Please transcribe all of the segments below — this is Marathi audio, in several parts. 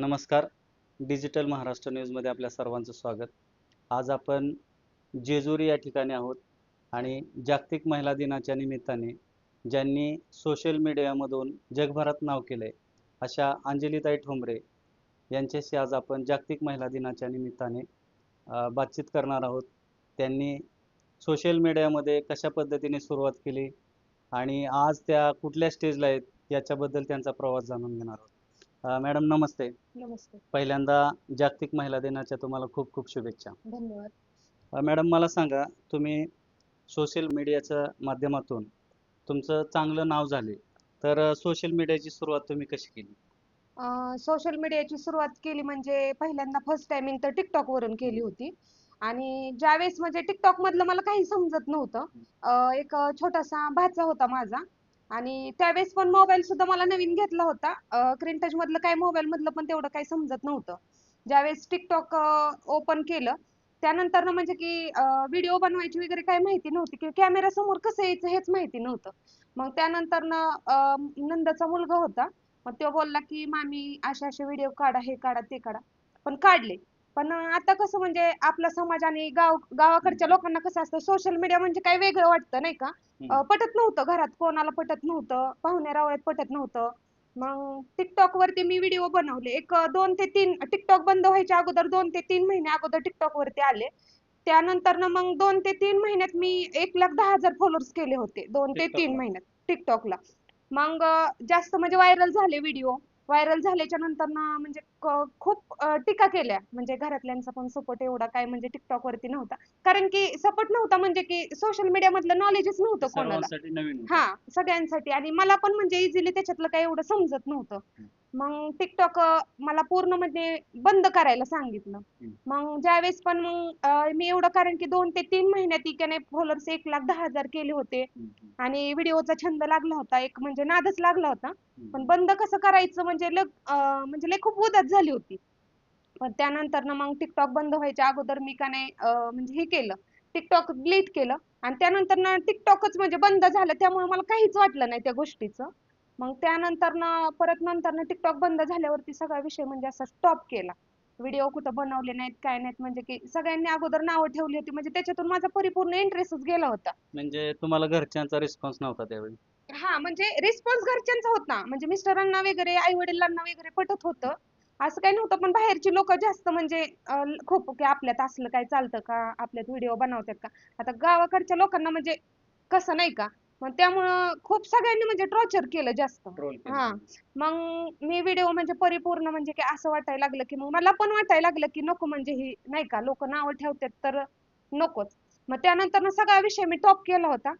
नमस्कार. डिजिटल महाराष्ट्र न्यूजमध्ये आपल्या सर्वांचं स्वागत. आज आपण जेजुरी या ठिकाणी आहोत आणि जागतिक महिला दिनाच्या निमित्ताने ज्यांनी सोशल मीडियामधून जगभरात नाव केले अशा अंजलीताई ठोंबरे यांच्याशी आज आपण जागतिक महिला दिनाच्या निमित्ताने बातचीत करणार आहोत. त्यांनी सोशल मीडियामध्ये कशा पद्धतीने सुरुवात केली आणि आज त्या कुठल्या स्टेजला आहेत याच्याबद्दल त्यांचा प्रवास जाणून घेणार आहोत. अ, मॅडम नमस्ते. नमस्ते. पहिल्यांदा जागतिक महिला दिनाच्या तुम्हाला खूप खूप शुभेच्छा. धन्यवाद. अ, मॅडम मला सांगा तुम्ही सोशल मीडियाच्या माध्यमातून तुमचं चांगलं नाव झाले तर सोशल मीडियाची सुरुवात तुम्ही कशी केली? सोशल मीडियाची सुरुवात केली म्हणजे पहिल्यांदा फर्स्ट टायमिंग तर टिकटॉक वरून केली होती. आणि ज्यावेळेस म्हणजे टिकटॉक मधलं मला काही समजत नव्हतं अं, एक छोटासा भाचा होता माझा. आणि त्यावेळेस पण मोबाईल सुद्धा मला नवीन घेतला होता. क्रिंटच टच मधलं काय मोबाईल मधलं पण तेवढं काही समजत नव्हतं. ज्यावेळेस टिकटॉक ओपन केलं त्यानंतर ना म्हणजे की व्हिडिओ बनवायची वगैरे काही माहिती नव्हती. की कॅमेरा समोर कसं यायचं हेच माहिती नव्हतं. मग त्यानंतर ना नंदाचा मुलगा होता. मग तो बोलला की मामी असे असे व्हिडिओ काढा हे काढा ते काढा. पण काढले. पण आता कसं म्हणजे आपला समाज आणि गाव गावाकडच्या लोकांना कसं असतं सोशल मीडिया म्हणजे काही वेगळं वाटतं नाही का? अं, पटत नव्हतं घरात कोणाला पटत नव्हतं पाहुण्या रावळ्यात पटत नव्हतं. मग टिकटॉक वरती मी व्हिडिओ बनवले. एक अं, दोन ते तीन टिकटॉक बंद व्हायच्या अगोदर दोन ते तीन महिने अगोदर टिकटॉक वरती आले. त्यानंतर ना मग दोन ते तीन महिन्यात मी एक लाख दहा हजार फॉलोअर्स केले होते दोन ते तीन टिकटॉकला? महिन्यात टिकटॉकला मग अं, जास्त म्हणजे व्हायरल झाले व्हिडिओ व्हायरल झाल्याच्यानंतर ना म्हणजे खूप टीका केल्या. म्हणजे घरातल्यांचा पण सपोर्ट एवढा काय म्हणजे टिकटॉक वरती नव्हता. कारण की सपोर्ट नव्हता म्हणजे की सोशल मीडिया मधलं नॉलेजच नव्हतं कोणाला. हा सगळ्यांसाठी. आणि मला पण म्हणजे इझिली त्याच्यातलं काही एवढं समजत नव्हतं. मग टिकटॉक मला पूर्ण म्हणजे बंद करायला सांगितलं. मग ज्यावेळेस पण मग मी एवढं कारण की दोन ते तीन महिन्यात इकडे फॉलोअर्स एक लाख दहा हजार केले होते. आणि व्हिडिओचा छंद लागला होता. एक म्हणजे नादच लागला होता. पण बंद कसं करायचं म्हणजे म्हणजे लय खूप उदास झाली होती. पण त्यानंतर ना मग टिकटॉक बंद व्हायच्या अगोदर मी का नाही म्हणजे हे केलं. टिकटॉक डिलीट केलं. आणि त्यानंतर ना टिकटॉकच म्हणजे बंद झालं. त्यामुळे मला काहीच वाटलं नाही त्या गोष्टीचं. मग त्यानंतर ना परत नंतर ना टिकटॉक बंद झाल्यावरती सगळा विषय म्हणजे असा स्टॉप केला. व्हिडिओ कुठं बनवले नाहीत काय नाहीत म्हणजे की सगळ्यांनी अगोदर नावं ठेवली होती. म्हणजे त्याच्यातून माझा परिपूर्ण इंटरेस्टच गेला होता. म्हणजे तुम्हाला घरच्यांचा रिस्पॉन्स नव्हता त्यावेळी? हा म्हणजे रिस्पॉन्स घरच्यांचा होता. म्हणजे मिस्टरांना वगैरे आई वडिलांना वगैरे पटत होतं. असं काही नव्हतं पण बाहेरची लोक जास्त म्हणजे अं, खूप की आपल्यात असलं काय चालतं का? आपल्यात व्हिडिओ बनवतात का? आता गावाकडच्या लोकांना म्हणजे कसं नाही का? मग त्यामुळं खूप सगळ्यांनी म्हणजे टॉर्चर केलं जास्त. ट्रोल हा. मग मी व्हिडिओ म्हणजे परिपूर्ण म्हणजे की असं वाटायला लागलं की मग मला पण वाटायला लागलं की नको म्हणजे ही नाही का? लोक नावं ठेवतात तर नकोच. मग त्यानंतर ना सगळा विषय मी टॉप केला होता.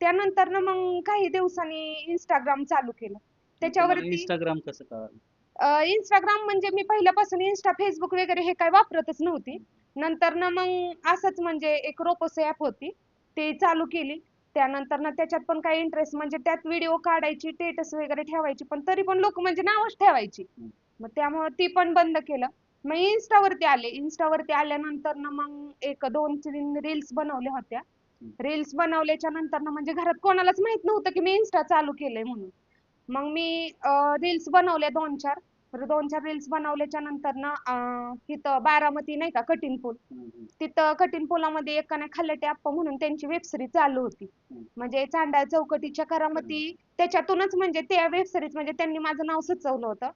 त्यानंतर ना मग काही दिवसांनी इंस्टाग्राम चालू केलं. त्याच्यावरती इंस्टाग्राम कसं कळालं? इंस्टाग्राम म्हणजे मी पहिल्यापासून इंस्टा फेसबुक वगैरे हे काय वापरतच नव्हती. नंतर ना मग असंच म्हणजे एक रोपोस ऍप होती. ते चालू केली. त्यानंतर ना त्याच्यात पण काही इंटरेस्ट म्हणजे त्यात व्हिडिओ काढायची स्टेटस वगैरे ठेवायची पण तरी पण लोक म्हणजे नावच ठेवायची. मग त्यामुळे ती पण बंद केलं. मग इन्स्टावरती आले. इन्स्टावरती आल्यानंतर ना मग एक दोन तीन रील्स बनवल्या होत्या. रील्स बनवल्याच्या नंतर ना म्हणजे घरात कोणालाच माहीत नव्हतं की मी इन्स्टा चालू केलंय म्हणून. मग मी रील्स बनवल्या दोन चार. तर दोन चार रील्स बनवल्याच्या नंतर ना अं, तिथं बारामती नाही का कठीण पूल? तिथं कठीण पुलामध्ये एकाने खल्लाटे आप्पा म्हणून त्यांची वेब सिरीज चालू होती. म्हणजे चांडाळ चौकटीच्या करामती त्याच्यातूनच म्हणजे त्या वेब सिरीज म्हणजे त्यांनी माझं नाव सुचवलं होतं.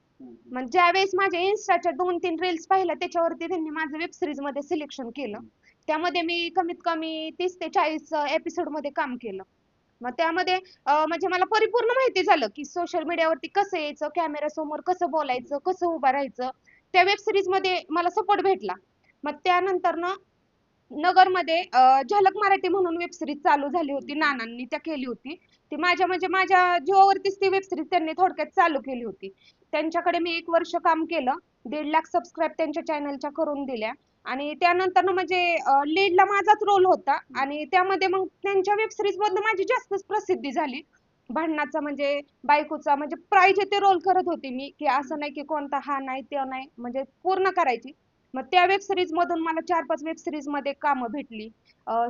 मग ज्यावेळेस माझ्या इन्स्टाच्या दोन तीन रील्स पाहिल्या त्याच्यावरती त्यांनी माझं वेब सिरीजमध्ये सिलेक्शन केलं. त्यामध्ये मी कमीत कमी तीस ते चाळीस एपिसोडमध्ये काम केलं. मग त्यामध्ये म्हणजे मला परिपूर्ण माहिती झालं की सोशल मीडियावरती कसं यायचं कॅमेरा समोर कसं बोलायचं कसं उभं राहायचं त्या वेब सिरीजमध्ये मला सपोर्ट भेटला. मग त्यानंतर ना नगरमध्ये झलक मराठी म्हणून वेब सिरीज चालू झाली होती नानांनी त्या केली होती. ती माझ्या म्हणजे माझ्या जीवावरतीच ती वेब सिरीज त्यांनी थोडक्यात चालू केली होती. त्यांच्याकडे मी एक वर्ष काम केलं दीड लाख सबस्क्राईब त्यांच्या चॅनलच्या करून दिल्या. आणि त्यानंतर ना म्हणजे लीडला माझाच रोल होता. आणि त्यामध्ये मग त्यांच्या वेब सिरीज मधनं माझी जास्तच प्रसिद्धी झाली. भांडणाचा म्हणजे बायकोचा म्हणजे पाहिजे ते रोल करत होते मी की असं नाही की कोणता हा नाही ते नाही म्हणजे पूर्ण करायची. मग त्या वेब सिरीज मधून मला चार पाच वेब सिरीजमध्ये कामं भेटली.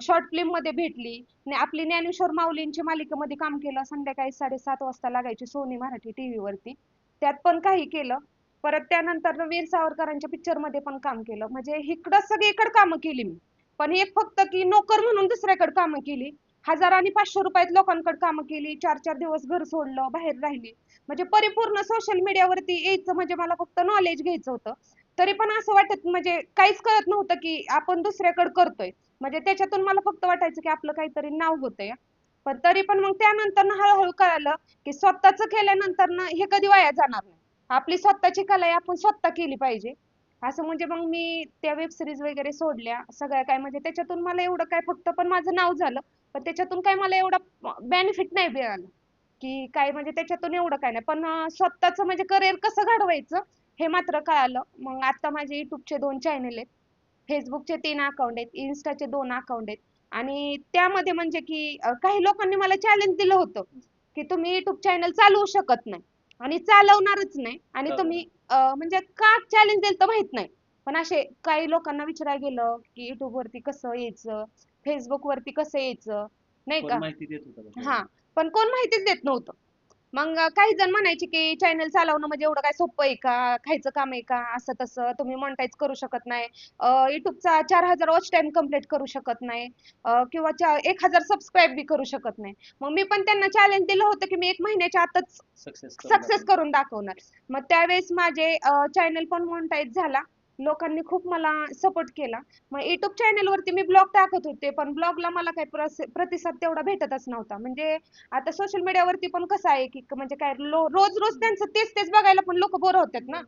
शॉर्ट फिल्ममध्ये भेटली. आपली ज्ञानेश्वर माऊलींची मालिकेमध्ये काम केलं संध्याकाळी साडेसात वाजता लागायची सोनी मराठी टीव्ही वरती. त्यात पण काही केलं. परत त्यानंतर वीर सावरकरांच्या पिक्चरमध्ये पण काम केलं. म्हणजे इकडं सगळीकडे कामं केली मी. पण एक फक्त की नोकर म्हणून दुसऱ्याकडे कामं केली. हजार आणि पाचशे रुपयात लोकांकडे कामं केली. चार चार दिवस घर सोडलं बाहेर राहिली. म्हणजे परिपूर्ण सोशल मीडियावरती यायचं म्हणजे मला फक्त नॉलेज घ्यायचं होतं. तरी पण असं वाटत म्हणजे काहीच कळत नव्हतं की आपण दुसऱ्याकडे करतोय. म्हणजे त्याच्यातून मला फक्त वाटायचं की आपलं काहीतरी नाव होतंय. पण तरी पण मग त्यानंतर हळूहळू कळालं की स्वतःच केल्यानंतर ना हे कधी वाया जाणार नाही. आपली स्वतःची कला आहे आपण स्वतः केली पाहिजे. असं म्हणजे मग मी त्या वेब सिरीज वगैरे सोडल्या सगळ्या काय म्हणजे त्याच्यातून मला एवढं काय फक्त पण माझं नाव झालं पण त्याच्यातून काय मला एवढा बेनिफिट नाही मिळालं. की काय म्हणजे त्याच्यातून एवढं काय नाही. पण स्वतःच स्वतःचं म्हणजे करिअर कसं घडवायचं हे मात्र कळालं. मग आता माझे युट्यूबचे दोन चॅनल आहेत. फेसबुकचे तीन अकाउंट आहेत इन्स्टाचे दोन अकाउंट आहेत. आणि त्यामध्ये म्हणजे की काही लोकांनी मला चॅलेंज दिलं होतं की तुम्ही युट्यूब चॅनल चालवू शकत नाही. आणि चालवणारच नाही. आणि तुम्ही अं, म्हणजे का चॅलेंज दिलं तर माहीत नाही. पण असे काही लोकांना विचारायला गेलं की युट्यूब वरती कसं यायचं? फेसबुक वरती कसं यायचं? नाही कोण का? माहिती देत होतं का? हा. पण कोण माहितीच देत नव्हतं. मग काही जण म्हणायचे की चॅनल चालवणं म्हणजे एवढं काय सोपं आहे का? खायचं काम आहे का? असं तसं. तुम्ही मोनेटाईज करू शकत नाही. युट्यूबचा चार हजार वॉच टाइम कंप्लीट करू शकत नाही. किंवा एक हजार सबस्क्राईब बी करू शकत नाही. मग मी पण त्यांना चॅलेंज दिलं होतं की मी एक महिन्याच्या आतच सक्सेस सक्सेस करून दाखवणार. मग त्यावेळेस माझे चॅनल पण मोनेटाईज झाला. लोकांनी खूप मला सपोर्ट केला. मग युट्यूब चॅनल वरती मी ब्लॉग टाकत होते पण ब्लॉगला मला काही प्रतिसाद तेवढा भेटतच नव्हता. म्हणजे आता सोशल मीडियावरती पण कसं आहे की म्हणजे काय रोज रोज त्यांचं तेच तेच बघायला पण लोक बोर होतात ना.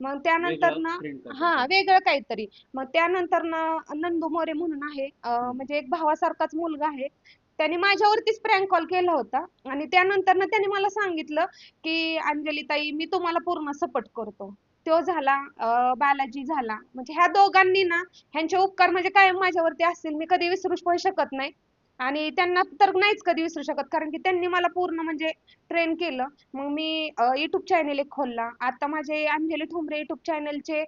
मग त्यानंतर ना हा वेगळं काहीतरी. मग त्यानंतर ना नंदू मोरे म्हणून आहे म्हणजे एक भावासारखाच मुलगा आहे. त्याने माझ्यावरतीच प्रँक कॉल केला होता. आणि त्यानंतर ना त्याने मला सांगितलं की अंजली ताई मी तुम्हाला पूर्ण सपोर्ट करतो. तो झाला बालाजी झाला. म्हणजे ह्या दोघांनी ना ह्यांचे उपकार म्हणजे कायम माझ्यावरती असतील मी कधी विसरू पण शकत नाही. आणि त्यांना तर नाहीच कधी विसरू शकत कारण की त्यांनी मला पूर्ण म्हणजे ट्रेन केलं. मग मी युट्यूब चॅनेल एक खोलला. आता माझे अंजली ठोंबरे युट्यूब चॅनेलचे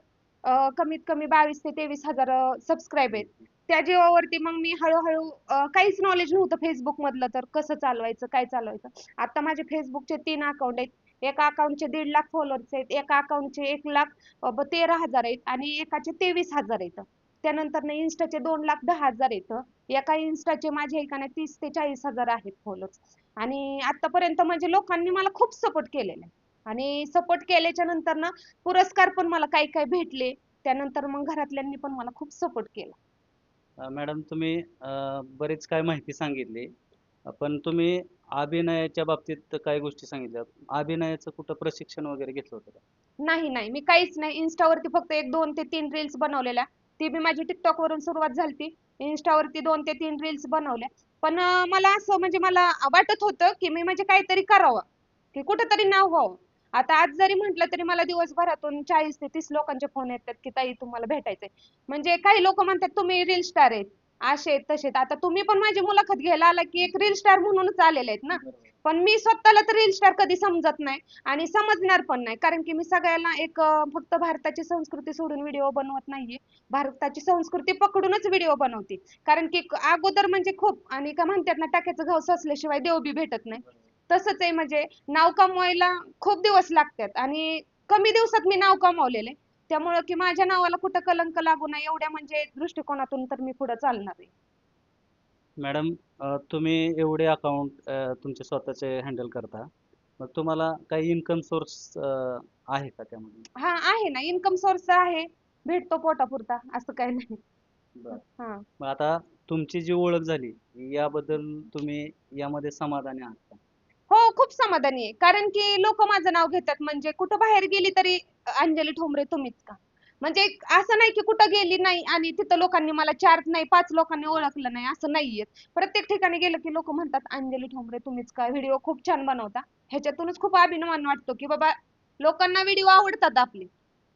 कमीत कमी बावीस ते तेवीस हजार सबस्क्राईब आहेत. त्या जीवावरती मग मी हळूहळू काहीच नॉलेज नव्हतं फेसबुक मधलं तर कसं चालवायचं काय चालवायचं. आता माझे फेसबुकचे तीन अकाउंट आहेत. एका अकाउंटचे दीड लाख फॉलोअर्स आहेत एका अकाउंटचे एक लाख तेरा हजार आहेत आणि एकाचे तेवीस हजार आहेत. त्यानंतर इन्स्टाचे दोन लाख दहा हजार आहेत. एका इन्स्टाचे माझे एकाने तीस ते चाळीस हजार आहेत फॉलोअर्स आणि आतापर्यंत म्हणजे लोकांनी मला खूप सपोर्ट केलेला आहे. आणि सपोर्ट केल्याच्यानंतर ना पुरस्कार पण मला काही काही भेटले. त्यानंतर मग घरातल्यांनी पण मला खूप सपोर्ट केला. मॅडम तुम्ही बरेच बरीच काय माहिती सांगितली. पण तुम्ही अभिनयाच्या बाबतीत काही गोष्टी सांगितल्या. अभिनयाचं कुठं प्रशिक्षण वगैरे घेतलं होतं का? नाही नाही. मी काहीच नाही. इन्स्टावरती फक्त एक दोन ते तीन रील्स बनवलेल्या. ती बी माझी टिकटॉक वरून सुरुवात झाली इन्स्टावरती दोन ते तीन रील्स बनवल्या. पण मला असं म्हणजे मला वाटत होतं की मी म्हणजे काहीतरी करावं. की कुठंतरी नाव व्हावं. आता आज जरी म्हटलं तरी मला दिवसभरातून चाळीस ते तीस लोकांचे फोन येतात की ताई तुम्हाला भेटायचंय. म्हणजे काही लोक म्हणतात तुम्ही रील स्टार आहेत. असे तसे आता तुम्ही पण माझी मुलाखत घ्यायला आला की एक रील स्टार म्हणूनच आलेले आहेत ना. पण मी स्वतःला तर रील स्टार कधी समजत नाही आणि समजणार पण नाही. कारण की मी सगळ्यांना एक फक्त भारताची संस्कृती सोडून व्हिडिओ बनवत नाहीये. भारताची संस्कृती पकडूनच व्हिडिओ बनवते. कारण की अगोदर म्हणजे खूप आणि का म्हणतात ना टाक्याचं घाव असल्याशिवाय देव बी भेटत नाही. तसंच आहे म्हणजे नाव कमवायला खूप दिवस लागतात आणि कमी दिवसात मी नाव कमावलेले. त्यामुळं की माझ्या नावाला कुठं कलंक लागू नये एवढ्या म्हणजे दृष्टिकोनातून तर मी पुढे चालणार आहे. मॅडम अं, तुम्ही एवढे अकाउंट तुमचे स्वतःचे हँडल करता. मग तुम्हाला काही इन्कम सोर्स आहे का त्यामध्ये? हा आहे ना. इन्कम सोर्स आहे. भेटतो पोटापुरता असं काही नाही. हा. मग आता तुमची जी ओळख झाली याबद्दल तुम्ही यामध्ये समाधानी आहात का? हो खूप समाधानी आहे. कारण की लोक माझं नाव घेतात. म्हणजे कुठं बाहेर गेली तरी अंजली ठोंबरे तुम्हीच का? म्हणजे असं नाही की कुठं गेली नाही आणि तिथं लोकांनी मला चार नाही पाच लोकांनी ओळखलं नाही असं नाहीये. प्रत्येक ठिकाणी गेलं की लोक म्हणतात अंजली ठोंबरे तुम्हीच का? व्हिडिओ खूप छान बनवता. ह्याच्यातूनच खूप अभिमान वाटतो की बाबा लोकांना व्हिडिओ आवडतात आपले.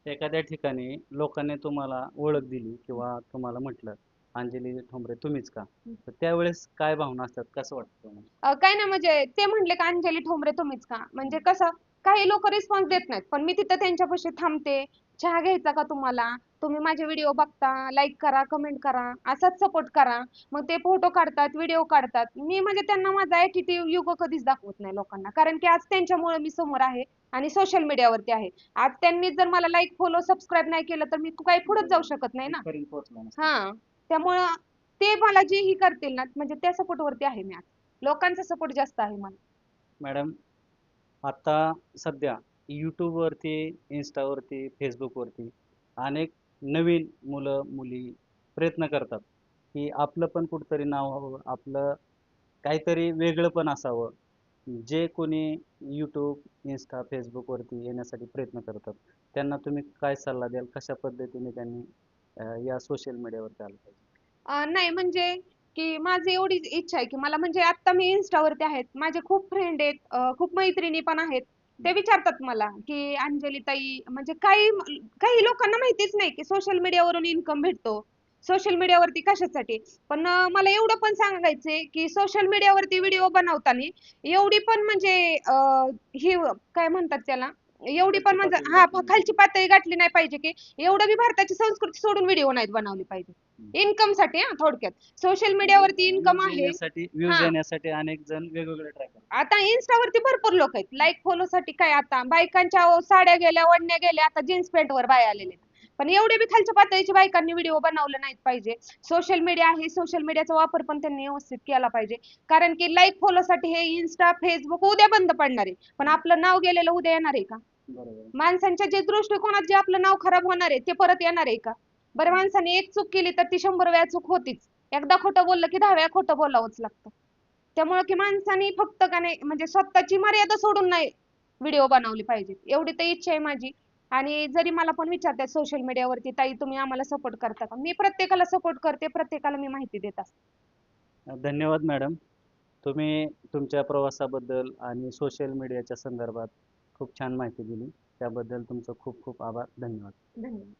एखाद्या ठिकाणी लोकांनी तुम्हाला ओळख दिली किंवा तुम्हाला म्हटलं अंजली ठोंबरे तुम्हीच का? तर त्यावेळेस काय भावना असतात? कसं वाटतं तुम्हाला? अं, काय नाही म्हणजे ते म्हणले का अंजली ठोंबरे तुम्हीच का? म्हणजे कसं काही लोक रिस्पॉन्स देत नाहीत. पण मी तिथं त्यांच्यापाशी थांबते. चहा घ्यायचा का तुम्हाला? तुम्ही माझे व्हिडिओ बघता लाईक करा कमेंट करा असाच सपोर्ट करा. मग ते फोटो काढतात व्हिडिओ काढतात. मी म्हणजे त्यांना माझा ऍटिट्यूड युग कधीच दाखवत नाही लोकांना. कारण की आज त्यांच्यामुळे मी समोर आहे आणि सोशल मीडियावरती आहे. आज त्यांनी जर मला लाईक फॉलो सबस्क्राईब नाही केलं तर मी काही पुढे जाऊ शकत नाही ना. इथपर्यंत पोहोचला नसता. हा. त्यामुळं ते मला जे ही करतील ना म्हणजे त्या सपोर्ट वरती आहे मी लोकांचा सपोर्ट जास्त आहे मला. मॅडम आता सध्या यूट्यूबवरती इन्स्टावरती फेसबुकवरती अनेक नवीन मुलं मुली प्रयत्न करतात की आपलं पण कुठंतरी नाव व्हावं आपलं काहीतरी वेगळं पण असावं. जे कोणी यूट्यूब इन्स्टा फेसबुकवरती येण्यासाठी प्रयत्न करतात त्यांना तुम्ही काय सल्ला द्याल? कशा पद्धतीने त्यांनी अं, या सोशल मीडियावरती आलं पाहिजे. अं, नाही म्हणजे की माझी एवढी इच्छा आहे की मला म्हणजे आता मी इन्स्टावरती आहेत. माझे खूप फ्रेंड आहेत अं, खूप मैत्रिणी पण आहेत. ते विचारतात मला की अंजली ताई म्हणजे काही काही लोकांना माहितीच नाही की सोशल मीडियावरून इन्कम भेटतो. सोशल मीडियावरती कशासाठी? पण अं, मला एवढं पण सांगायचंय की सोशल मीडियावरती व्हिडिओ बनवताना एवढी पण म्हणजे अं, ही काय म्हणतात त्याला? एवढी पण म्हणजे हा खालची पातळी गाठली नाही पाहिजे की एवढं बी भारताची संस्कृती सोडून व्हिडिओ नाहीत बनवले पाहिजे. इन्कमसाठी हा थोडक्यात. सोशल मीडियावरती इन्कम Views आहे. येण्यासाठी व्ह्यूज हा. येण्यासाठी अनेक जण वेगवेगळे ट्राय करतात. आता इन्स्टावरती भरपूर लोक आहेत. लाईक फॉलो साठी काय आता? बायकांच्या अहो, साड्या गेल्या ओढण्या गेल्या आता जीन्स पॅन्ट वर बाय आलेले आहेत. पण एवढे बी खालच्या पातळीच्या बायकांनी व्हिडिओ बनवले नाहीत पाहिजे. सोशल मीडिया आहे. सोशल मीडियाचा वापर पण त्यांनी व्यवस्थित केला पाहिजे. कारण की लाईक फॉलो साठी हे इन्स्टा फेसबुक उद्या बंद पडणार आहे. पण आपलं नाव गेलेलं उद्या येणार आहे का? माणसांच्या जे दृष्टिकोनात जे आपलं नाव खराब होणार आहे ते परत येणार आहे का? बरं माणसाने एक चूक केली तर ती शंभर वेळा चूक होतीच. एकदा खोटं बोललं की दहा वेळा खोटं बोलावंच लागतं. त्यामुळे की माणसाने फक्त का नाही म्हणजे स्वतःची मर्यादा सोडून नाही व्हिडिओ बनवली पाहिजे एवढी तर इच्छा आहे माझी. आणि जरी मला पण विचारतात सोशल मीडियावरती ताई तुम्ही आम्हाला सपोर्ट करता का? मी प्रत्येकाला सपोर्ट करते प्रत्येकाला मी माहिती देत असते. धन्यवाद मॅडम. तुम्ही तुमच्या प्रवासाबद्दल आणि सोशल मीडियाच्या संदर्भात खूप छान माहिती दिली. त्याबद्दल तुमचं खूप खूप आभार. धन्यवाद. धन्यवाद.